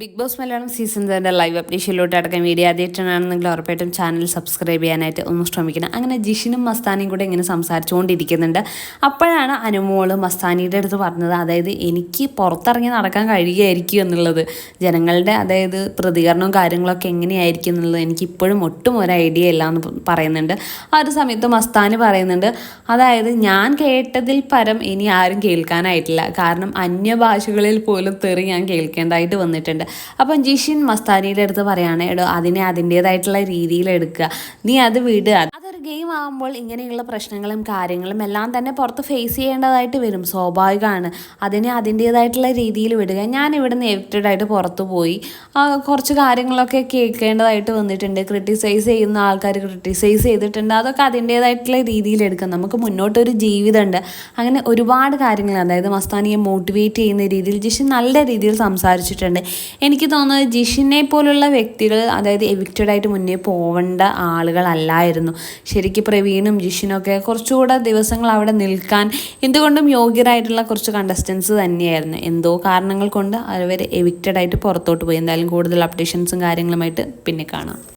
Big boss Malayalam season തന്നെ live അപ്ഡേഷനിലോട്ട് അടക്കം വീഡിയോ നിങ്ങൾ ഉറപ്പായിട്ടും ചാനൽ സബ്സ്ക്രൈബ് ചെയ്യാനായിട്ട് ഒന്ന് ശ്രമിക്കണം. അങ്ങനെ ജിഷിനും മസ്താനിയും കൂടെ ഇങ്ങനെ സംസാരിച്ചുകൊണ്ടിരിക്കുന്നുണ്ട്. അപ്പോഴാണ് അനുമോൾ മസ്താനിയുടെ അടുത്ത് പറഞ്ഞത് അതായത് എനിക്ക് പുറത്തിറങ്ങി നടക്കാൻ കഴിയുമായിരിക്കും എന്നുള്ളത്. ജനങ്ങളുടെ അതായത് പ്രതികരണവും കാര്യങ്ങളൊക്കെ എങ്ങനെയായിരിക്കും എന്നുള്ളത് എനിക്ക് ഇപ്പോഴും ഒട്ടും ഒരു ഐഡിയ ഇല്ല എന്ന് പറയുന്നുണ്ട്. ആ ഒരു സമയത്ത് മസ്താനി പറയുന്നുണ്ട് അതായത് ഞാൻ കേട്ടതിൽ പരം ഇനി ആരും കേൾക്കാനായിട്ടില്ല. കാരണം അന്യഭാഷകളിൽ പോലും തെറി ഞാൻ കേൾക്കേണ്ടതായിട്ട് വന്നിട്ടുണ്ട്. അപ്പം ജിഷിൻ മസ്താനിയുടെ അടുത്ത് പറയുകയാണ് എടോ അതിനെ അതിന്റെതായിട്ടുള്ള രീതിയിൽ എടുക്കുക. നീ അത് വിടുക ഗെയിം ആകുമ്പോൾ ഇങ്ങനെയുള്ള പ്രശ്നങ്ങളും കാര്യങ്ങളും എല്ലാം തന്നെ പുറത്ത് ഫേസ് ചെയ്യേണ്ടതായിട്ട് വരും സ്വാഭാവികമാണ്. അതിനെ അതിന്റേതായിട്ടുള്ള രീതിയിൽ വിടുക. ഞാൻ ഇവിടുന്ന് എവിക്റ്റഡ് ആയിട്ട് പുറത്തു പോയി. കുറച്ച് കാര്യങ്ങളൊക്കെ കേൾക്കേണ്ടതായിട്ട് വന്നിട്ടുണ്ട്. ക്രിട്ടിസൈസ് ചെയ്യുന്ന ആൾക്കാർ ക്രിട്ടിസൈസ് ചെയ്തിട്ടുണ്ട്. അതൊക്കെ അതിന്റേതായിട്ടുള്ള രീതിയിൽ എടുക്കാം. നമുക്ക് മുന്നോട്ടൊരു ജീവിതമുണ്ട്. അങ്ങനെ ഒരുപാട് കാര്യങ്ങൾ അതായത് മസ്താനിയെ മോട്ടിവേറ്റ് ചെയ്യുന്ന രീതിയിൽ ജിഷിൻ നല്ല രീതിയിൽ സംസാരിച്ചിട്ടുണ്ട്. എനിക്ക് തോന്നുന്നത് ജിഷിനെ പോലുള്ള വ്യക്തികൾ അതായത് എവിക്റ്റഡായിട്ട് മുന്നേ പോവേണ്ട ആളുകളല്ലായിരുന്നു. ശരിക്കും പ്രവീണും ജിഷിനൊക്കെ കുറച്ചുകൂടെ ദിവസങ്ങൾ അവിടെ നിൽക്കാൻ എന്തുകൊണ്ടും യോഗ്യരായിട്ടുള്ള കുറച്ച് കണ്ടസ്റ്റൻസ് തന്നെയായിരുന്നു. എന്തോ കാരണങ്ങൾ കൊണ്ട് അവർ എവിക്റ്റഡ് ആയിട്ട് പുറത്തോട്ട് പോയി. എന്തായാലും കൂടുതൽ അപ്ഡേഷൻസും കാര്യങ്ങളുമായിട്ട് പിന്നെ കാണാം.